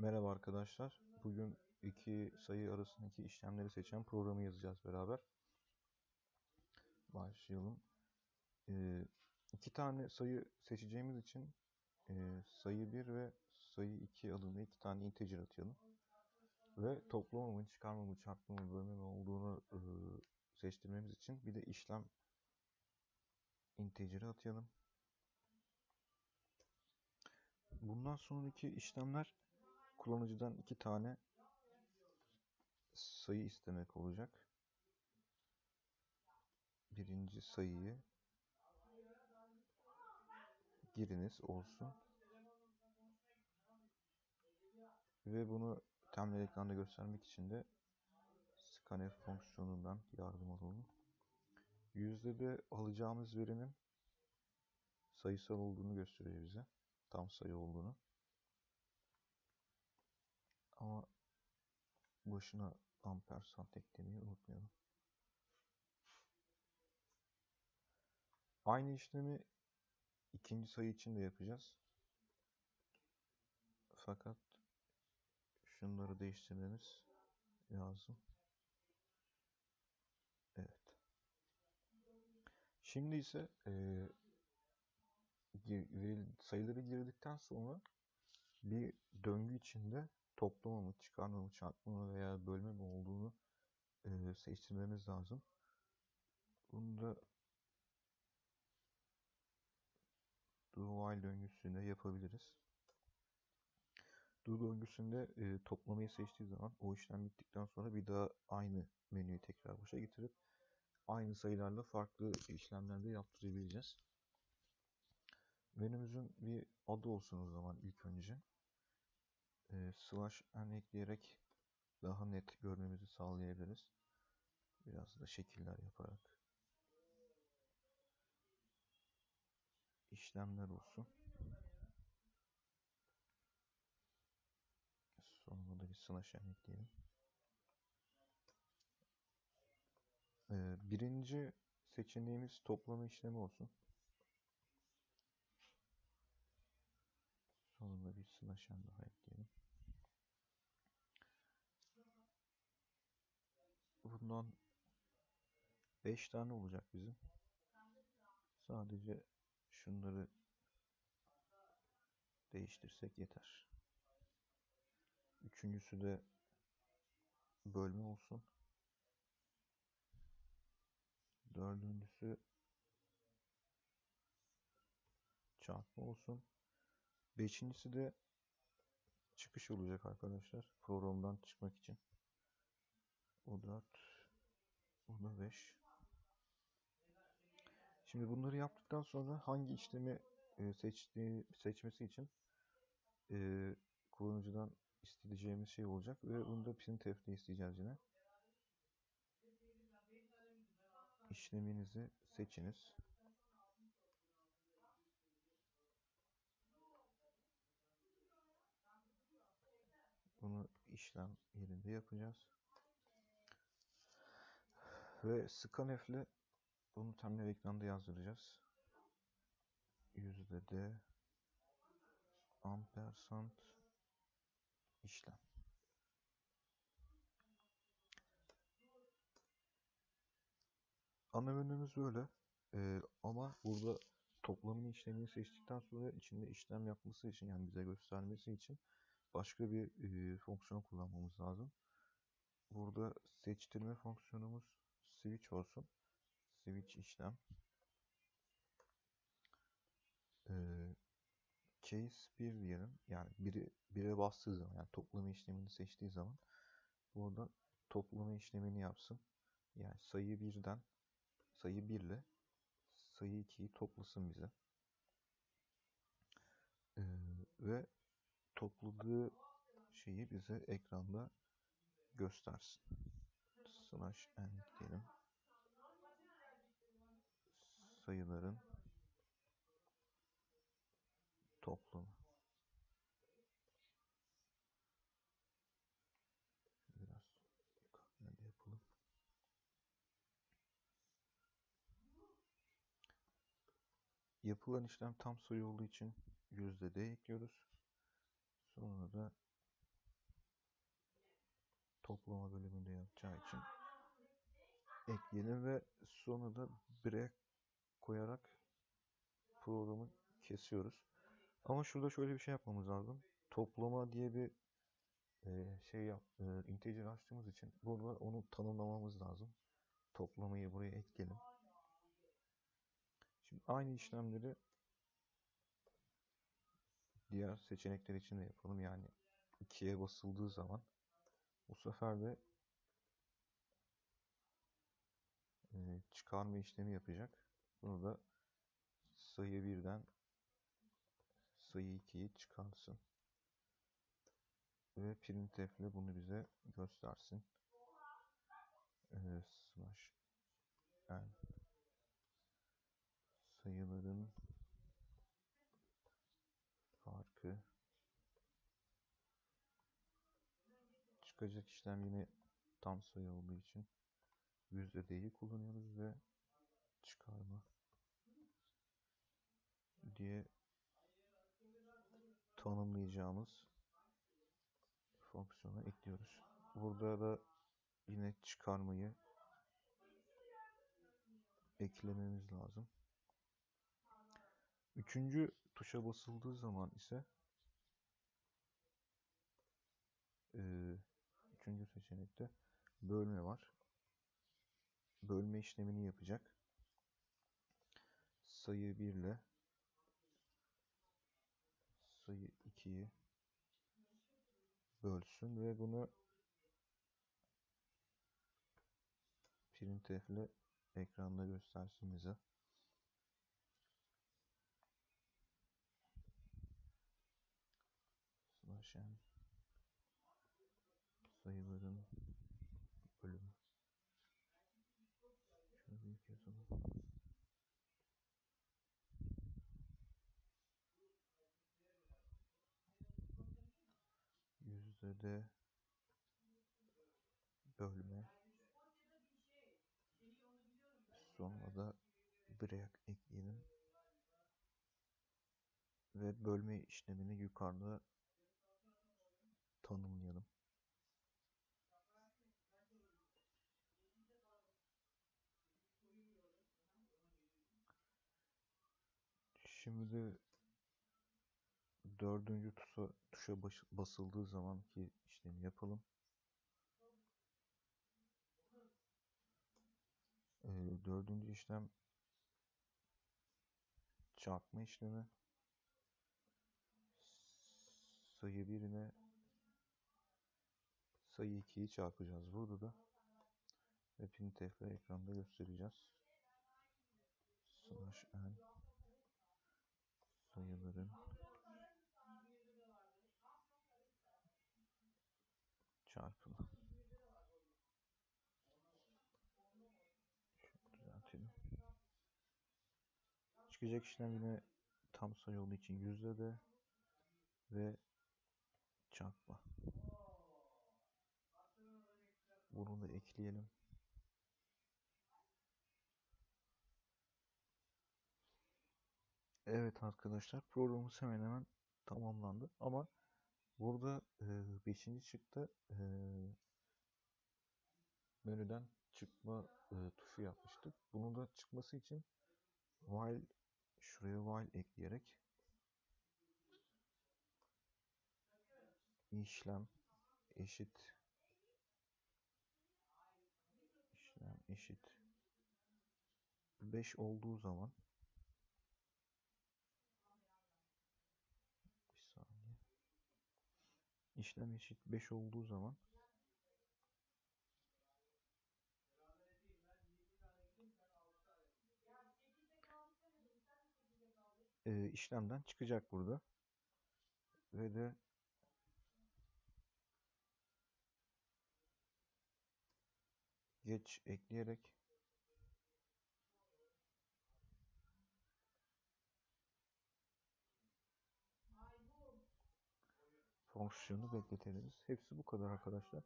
Merhaba arkadaşlar. Bugün iki sayı arasındaki işlemleri seçen programı yazacağız beraber. Başlayalım. Ee, iki tane sayı seçeceğimiz için e, sayı 1 ve sayı 2 adında iki tane integer atayalım. Ve toplama mı, çıkarma mı, çarpma mı, bölme mi olduğunu e, seçtirmemiz için bir de işlem integer'i atayalım. Bundan sonraki işlemler kullanıcıdan iki tane sayı istemek olacak. Birinci sayıyı giriniz olsun. Ve bunu temel ekranda göstermek için de scanf fonksiyonundan yardım alalım. Yüzdede alacağımız verinin sayısal olduğunu gösteriyor bize. Tam sayı olduğunu. Ama başına ampersand eklemeyi unutmayalım. Aynı işlemi ikinci sayı için de yapacağız. Fakat şunları değiştirmemiz lazım. Evet. Şimdi ise e, sayıları girdikten sonra bir döngü içinde toplama mı, çıkarma mı, çarpma mı veya bölme mi olduğunu e, seçtirmemiz lazım. Bunu da do while döngüsünde yapabiliriz. Do döngüsünde e, toplamayı seçtiği zaman o işlem bittikten sonra bir daha aynı menüyü tekrar başa getirip aynı sayılarla farklı işlemlerde yaptırabileceğiz. Menümüzün bir adı olsun o zaman ilk önce e, slash n ekleyerek daha net görmemizi sağlayabiliriz. Biraz da şekiller yaparak. işlemler olsun. Sonuna da bir slash n ekleyelim. Ee, birinci seçeneğimiz toplama işlemi olsun. Sonunda bir slash n daha ekleyelim. Bundan 5 tane olacak bizim. Sadece şunları değiştirsek yeter. Üçüncüsü de bölme olsun. Dördüncüsü çarpma olsun. Beşincisi de çıkış olacak arkadaşlar. Programdan çıkmak için. O 4. O da 5. Şimdi bunları yaptıktan sonra hangi işlemi e, seçtiği, seçmesi için e, kullanıcıdan isteyeceğimiz şey olacak ve bunu da printf'de isteyeceğiz yine. İşleminizi seçiniz. Bunu işlem yerinde yapacağız. Ve scanf ile bunu temel ekranda yazdıracağız. Yüzde de ampersand işlem. Ana menümüz böyle. Ee, ama burada toplamın işlemini seçtikten sonra içinde işlem yapması için yani bize göstermesi için başka bir e, fonksiyon kullanmamız lazım. Burada seçtirme fonksiyonumuz switch olsun. Switch işlem. Ee, case 1 diyelim. Yani biri, bire bastığı zaman yani toplama işlemini seçtiği zaman burada toplama işlemini yapsın. Yani sayı 1'den sayı 1 ile sayı 2'yi toplasın bize. Ee, ve topladığı şeyi bize ekranda göstersin. Slash n diyelim. Sayıların toplamı. Biraz yukarıda yapalım. Yapılan işlem tam sayı olduğu için yüzde D ekliyoruz. Sonra da toplama bölümünde yapacağı için ekleyelim ve sonra da break koyarak programı kesiyoruz. Ama şurada şöyle bir şey yapmamız lazım. Toplama diye bir e, şey yap, e, integer açtığımız için burada onu tanımlamamız lazım. Toplamayı buraya ekleyelim. Şimdi aynı işlemleri diğer seçenekler için de yapalım. Yani 2'ye basıldığı zaman bu sefer de e, çıkarma işlemi yapacak. Bunu da sayı 1'den sayı 2'yi çıkarsın. Ve printf ile bunu bize göstersin. E, slash n sayıların farkı çıkacak işlem yine tam sayı olduğu için d'yi kullanıyoruz ve çıkarma diye tanımlayacağımız fonksiyonu ekliyoruz. Burada da yine çıkarmayı eklememiz lazım. Üçüncü tuşa basıldığı zaman ise üçüncü seçenekte bölme var. Bölme işlemini yapacak. Sayı 1 ile sayı 2'yi bölsün ve bunu printf ile ekranda göstersin bize. Slash n sayıların bölümü. Şunu büyük yazalım. Yüzde de bölme. Sonra da break ekleyelim. Ve bölme işlemini yukarıda tanımlayalım. Şimdi dördüncü tuşa, tuşa baş, basıldığı zamanki işlemi yapalım. Ee, dördüncü işlem çarpma işlemi. Sayı birine sayı 2'yi çarpacağız burada da. Ve printf ile ekranda göstereceğiz. Slash n sayıların çarpımı. Şunu düzeltelim. Çıkacak işlem yine tam sayı olduğu için yüzde de ve çarpma. Bunu da ekleyelim. Evet arkadaşlar programımız hemen hemen tamamlandı ama burada 5. E, çıktı e, menüden çıkma e, tuşu yapmıştık. Bunun da çıkması için while şuraya while ekleyerek işlem eşit işlem eşit 5 olduğu zaman bir saniye işlem eşit 5 olduğu zaman e, işlemden çıkacak burada. Ve de geç ekleyerek fonksiyonu bekletiriz. Hepsi bu kadar arkadaşlar.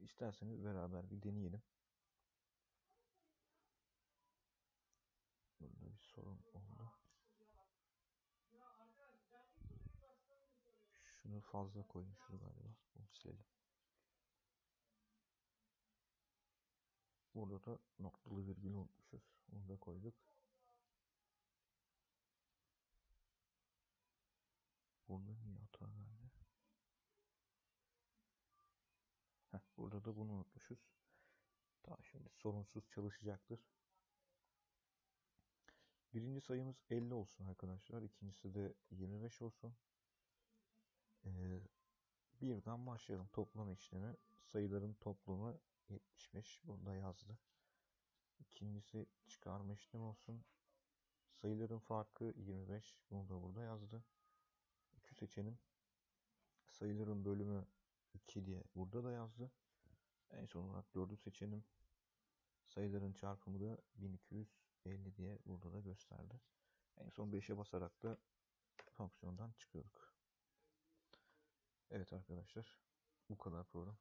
İsterseniz beraber bir deneyelim. Burada bir sorun oldu. Şunu fazla koymuşuz galiba. Bunu silelim. Burada da noktalı virgül unutmuşuz. Onu da koyduk. Burada da bunu unutmuşuz. Tamam şimdi sorunsuz çalışacaktır. Birinci sayımız 50 olsun arkadaşlar. İkincisi de 25 olsun. Ee, birden başlayalım toplama işlemi. Sayıların toplamı 75. Burada yazdı. İkincisi çıkarma işlemi olsun. Sayıların farkı 25. Bunu da burada yazdı. 3'ü seçelim. Sayıların bölümü 2 diye burada da yazdı. En son olarak 4'ü seçelim. Sayıların çarpımı da 1250 diye burada da gösterdi. En son 5'e basarak da fonksiyondan çıkıyorduk. Evet arkadaşlar bu kadar program.